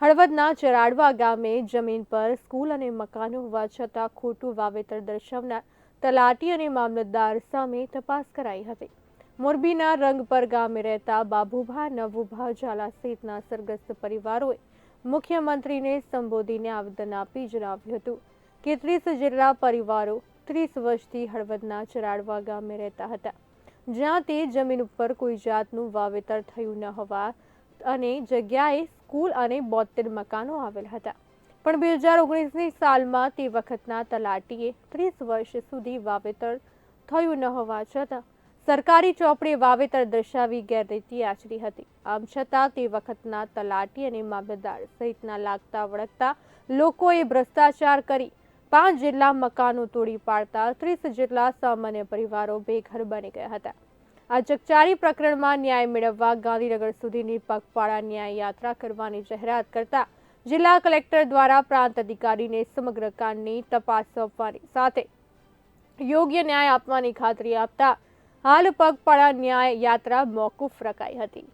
હળવદના ચરાડવા ગામે જમીન પર સ્કૂલ અને મકાનો હોવા છતાં ખોટું વાવેતર દર્શાવનાર તલાટી અને મામલતદાર સામે તપાસ કરાઈ હતી. મોરબીના રંગપર ગામે રહેતા બાબુભા, નવુભા ઝાલા સહિતના સરગ્રસ્ત પરિવારોએ મુખ્યમંત્રીને સંબોધીને આવેદન આપી જણાવ્યું હતું કે ત્રીસ જેટલા પરિવારો ત્રીસ વર્ષથી હળવદના ચરાડવા ગામે રહેતા હતા. જ્યાં તે જમીન ઉપર કોઈ જાતનું વાવેતર થયું ન હોવા અને જગ્યાએ સ્કૂલ અને બોતેર મકાનો આવેલ હતા. પણ બે હજાર ઓગણીસની સાલમાં તે વખતના તલાટીએ ત્રીસ વર્ષ સુધી વાવેતર થયું ન હોવા છતાં સરકારી ચોપડે વાવેતર દર્શાવી ગેરરીતિ આચરી હતી. આમ છતાં તે વખતના તલાટી અને મામલતદાર સહિતના લાગતા વળગતા લોકોએ ભ્રષ્ટાચાર કરી પાંચ જેટલા મકાનો તોડી પાડતા ત્રીસ જેટલા સામાન્ય પરિવારો બેઘર બની ગયા હતા. આ ચકચારી પ્રકરણમાં ન્યાય મેળવવા ગાંધીનગર સુધીની પગપાળા ન્યાય યાત્રા કરવાની જાહેરાત કરતા જિલ્લા કલેક્ટર દ્વારા પ્રાંત અધિકારીને સમગ્ર કાંડની તપાસ સોંપવાની સાથે યોગ્ય ન્યાય આપવાની ખાતરી આપતા હાલ પગપાળા ન્યાય યાત્રા મોકૂફ રખાઈ હતી.